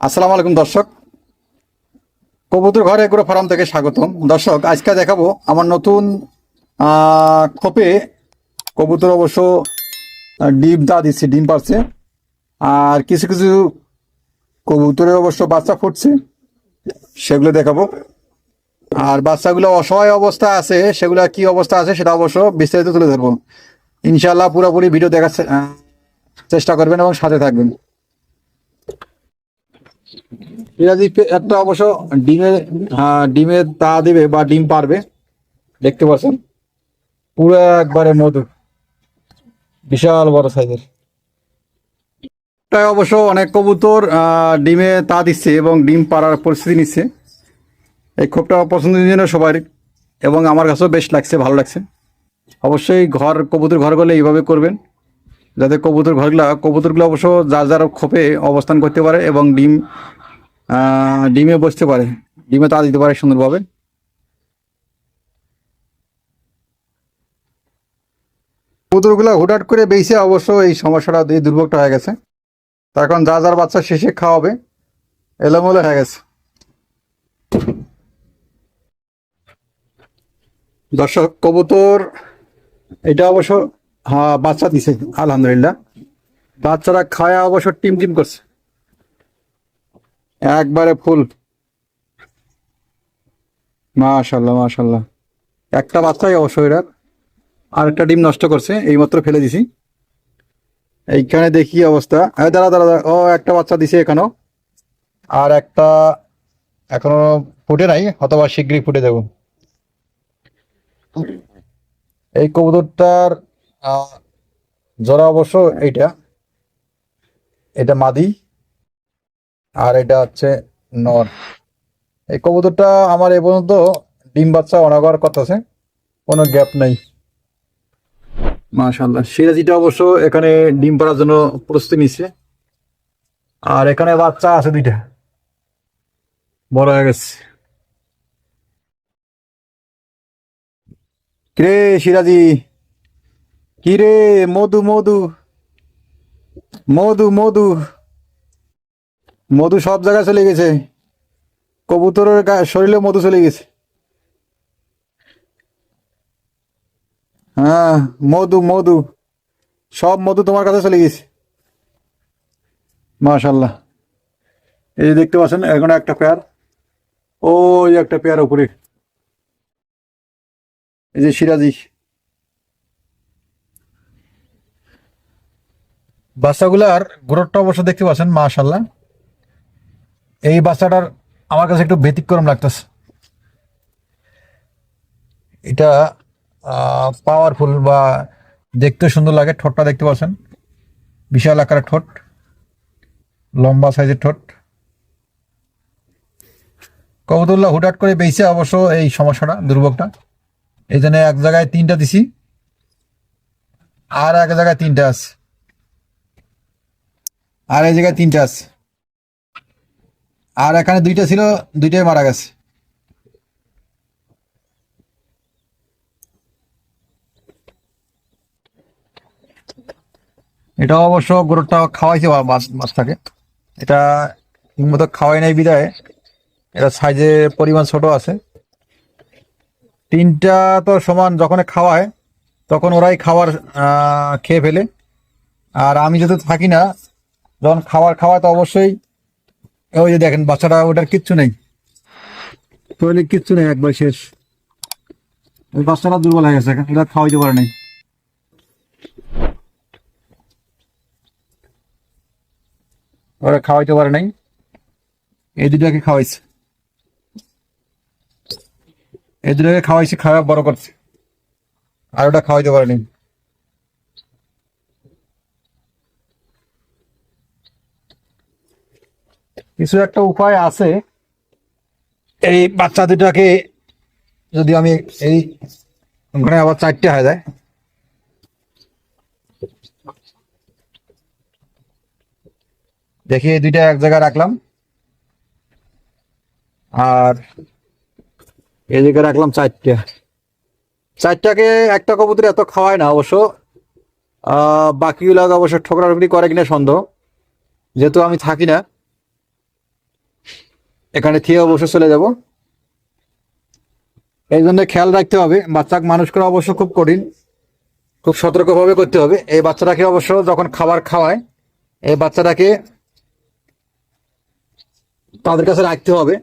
আসসালামু আলাইকুম দর্শক। কবুতর ঘরে এগুলো ফার্ম থেকে স্বাগতম। দর্শক, আজকে দেখাবো আমার নতুন খোপে কবুতর অবশ্য ডিম দা দিচ্ছে, ডিম পারছে। আর কিছু কিছু কবুতরের অবশ্য বাচ্চা ফুটছে, সেগুলো দেখাবো। আর বাচ্চাগুলো অসহায় অবস্থা আছে, সেগুলো কি অবস্থা আছে সেটা অবশ্য বিস্তারিত তুলে ধরবো। ইনশাল্লাহ পুরোপুরি ভিডিও দেখার চেষ্টা করবেন এবং সাথে থাকবেন। পেঁয়াজি একটা অবশ্য ডিমের ডিমের তা দেবে বা ডিম পারবে। দেখতে পাচ্ছেন? পুরো একবারে মধু। বিশাল বড় সাইজের। অবশ্য অনেক কবুতর ডিমে তা দিচ্ছে এবং ডিম পাড়ার পরিস্থিতি নিচ্ছে। এই খোপটা পছন্দের জন্য সবার এবং আমার কাছেও বেশ লাগছে, ভালো লাগছে। অবশ্যই ঘর, কবুতর ঘর করলে এইভাবে করবেন। যাতে কবুতর ঘরগুলা, কবুতরগুলো অবশ্য যার যার খোপে অবস্থান করতে পারে এবং ডিম ডিমে বসতে পারে। ডিমে তা দিতে পারে সুন্দরভাবে। কবুতরগুলো হুটহাট করে বেইছে, অবশ্য এই সমস্যাটা দিয়ে দুর্ভোগটা হয়ে গেছে। তা এখন যা যার বাচ্চা শেষে খাওয়াবে। এলোমেলো হয়ে গেছে। দর্শক, কবুতর, এটা অবশ্য হ্যাঁ বাচ্চা দিছে, আলহামদুলিল্লাহ। বাচ্চারা খায়া অবসর টিম টিম করছে। একবারে ফুল। মাশাল্লাহ মাশাল্লাহ একটা বাচ্চাই অবশ্য এরা। আর একটা ডিম নষ্ট করছে, এইমাত্র ফেলে দিছি। এইখানে দেখি অবস্থা। দাঁড়া দাঁড়া দাঁড়া। ও, একটা বাচ্চা দিছে এখানেও আর একটা এখনও ফুটে নাই, অথবা শীঘ্রই ফুটে দেব এই কবুতরটার জোড়া অবশ্য এইটা। এটা মাদি। আর এটা হচ্ছে নর। এই কবুতরটা আমার এ পর্যন্ত ডিম বাচ্চা অনাগর করতেছে কোনো গ্যাপ নাই। মাশাল্লাহ সিরাজিটা অবশ্য এখানে ডিম পাড়ার জন্য প্রস্তুতি নিচ্ছে। আর এখানে বাচ্চা আছে দুইটা। বড় হয়ে গেছে। কিরে সিরাজি কিরে, মধু মধু। মধু মধু। মধু সব জায়গায় চলে গেছে। কবুতরের শরীরে মধু চলে গেছে। হ্যাঁ মধু মধু। সব মধু তোমার কাছে চলে গেছে। মাশাল্লাহ। এই দেখতে পাচ্ছেন, এখন একটা পেয়ার। ওই একটা পেয়ার উপরে। এই যে সিরাজি। বাচ্চাগুলার গ্রোথটা অবশ্য দেখতে পাচ্ছেন মাশাল্লাহ এই বাচ্চাটার আমার কাছে একটু ব্যতিক্রম লাগতেছে। এটা পাওয়ারফুল বা দেখতে সুন্দর লাগে, ঠোঁটটা দেখতে পাচ্ছেন। বিশাল আকারের ঠোঁট, লম্বা সাইজের ঠোঁট। কবুতুল্লাহ হুটহাট করে বেঁচে অবশ্য এই সমস্যাটা, দুর্ভোগটা। এই জন্য এক জায়গায় তিনটা দিছি, আর এক জায়গায় তিনটা আছে। আর এই জায়গায় তিনটা আছে। আর এখানে দুইটা ছিল, দুইটাই মারা গেছে। এটা অবশ্য গরুটা খাওয়াইছে মাছটাকে এটা ঠিকমতো খাওয়াই নাই বিদায়। এটা সাইজে পরিমাণ ছোট আছে। তিনটা তো সমান যখন খাওয়ায়, তখন ওরাই খাবার খেয়ে ফেলে। আর আমি যদি থাকি না যখন খাবার খাওয়ায় তো অবশ্যই, ওই যে দেখেন বাচ্চাটা, ওটার কিচ্ছু নেই। শরীরে কিচ্ছু নেই, একবার শেষ। ওই বাচ্চাটা দুর্বল হয়ে গেছে এটা খাওয়াইতে পারে নাই। ওরা খাওয়াইতে পারে নাই। এই দুটাকে খাওয়াইছে। এই দুটাকে খাওয়াইছে, খাওয়া বড় করছে। আর ওটা খাওয়াইতে পারেনি কিছু একটা উপায় আছে। এই বাচ্চা দুটাকে যদি আমি এই ওখানে আবার চারটে হয়ে যায়। দেখি এই দুইটা এক জায়গায় রাখলাম। আর এই জায়গায় রাখলাম চারটে। চারটাকে একটা কবুতর এত খাওয়ায় না অবশ্য। বাকিগুলো অবশ্য ঠুকরি করে কিনা সন্দেহ। যেহেতু আমি থাকি না এখানে থিয়ে অবশ্য চলে যাব। এই জন্য খেয়াল রাখতে হবে, বাচ্চাকে মানুষ করা অবশ্য খুব কঠিন। খুব সতর্কভাবে করতে হবে। এই বাচ্চাটাকে অবশ্য যখন খাবার খাওয়ায়, এই বাচ্চাটাকে তাদের কাছে রাখতে হবে।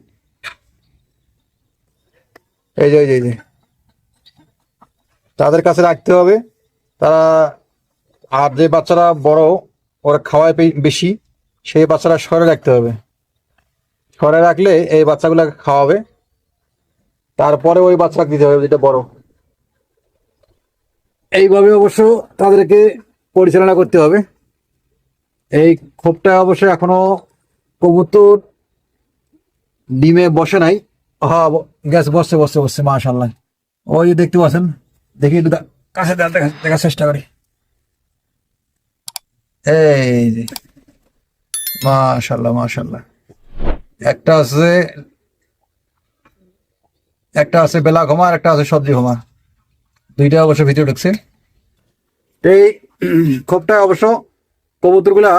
এই যে এই যে তাদের কাছে রাখতে হবে। তারা, আর যে বাচ্চারা বড়, ওরা খাওয়ায় বেশি, সেই বাচ্চারা সরে রাখতে হবে। সরে রাখলে এই বাচ্চাগুলোকে খাওয়াবে। তারপরে ওই বাচ্চাকে দিতে হবে, যেটা বড়। এইভাবে অবশ্য তাদেরকে পরিচালনা করতে হবে। এই খোপটা অবশ্য এখনও কবুতর ডিমে বসে নাই। হ্যাঁ গ্যাস বসছে বসছে বসছে মাশাল্লাহ ওই দেখতে পাচ্ছেন, দেখি একটু কাছে দেখার চেষ্টা করি। এই মাশাল্লাহ মাশাল্লাহ একটা আছে একটা আছে বেলা ঘুমা একটা আছে সবজি ঘুমা। দুইটা অবশ্য ভিতরে ঢুকছে এই খোপটা অবশ্য কবুতরগুলা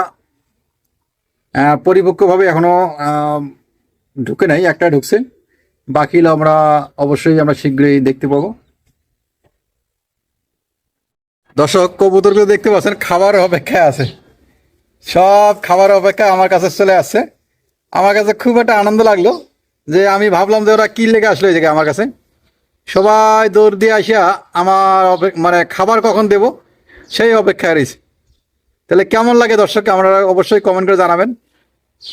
পরিপক্কভাবে এখনও ঢুকে নাই, একটা ঢুকছে। বাকি আমরা অবশ্যই আমরা শীঘ্রই দেখতে পাবো। দর্শক, কবুতরগুলো দেখতে পাচ্ছেন খাবার অপেক্ষায় আছে। সব খাবার অপেক্ষা আমার কাছে চলে আসছে। আমার কাছে খুব একটা আনন্দ লাগল যে আমি ভাবলাম যে ওরা কি লেগে আসলো জায়গায় আমার কাছে। সবাই দৌড় দিয়ে আসিয়া আমার মানে খাবার কখন দেব সেই অপেক্ষায় রয়েছে। তাহলে কেমন লাগে দর্শক, আপনারা অবশ্যই কমেন্ট করে জানাবেন।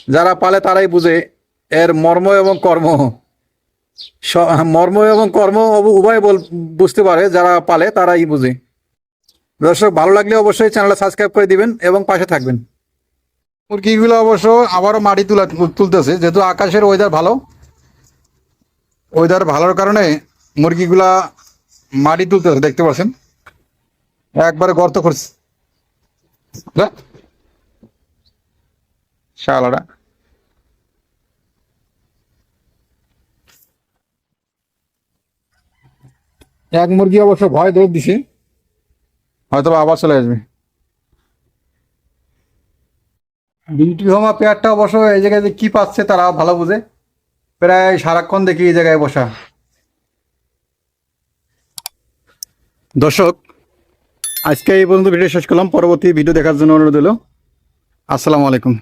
যারা পালে তারাই বুঝে এর মর্ম এবং কর্ম। মর্ম এবং কর্ম উভ- উভয় বুঝতে পারে, যারা পালে তারাই বুঝে। দর্শক, ভালো লাগলে অবশ্যই চ্যানেলটা সাবস্ক্রাইব করে দিবেন এবং পাশে থাকবেন। মুরগিগুলো অবশ্য আবারও মাটি তুলা তুলতেছে। যেহেতু আকাশের ওয়েদার ভালো ওয়েদার ভালোর কারণে মুরগিগুলা মাটি তুলতেছে, দেখতে পাচ্ছেন? একবারে গর্ত করছে। যা। শালাটা এক মুরগি অবশ্য ভয় দৌড় দিছে। হয়তো আবার চলে আসবে। বিউটি হোমা পেয়ারটা অবশ্য এই জায়গায় যে কি পাচ্ছে তারা ভালো বুঝে। প্রায় সারাক্ষণ দেখি এই জায়গায় বসা। দর্শক, আজকে এই পর্যন্ত ভিডিও শেষ করলাম। পরবর্তী ভিডিও দেখার জন্য অনুরোধ হলো আসসালামু আলাইকুম।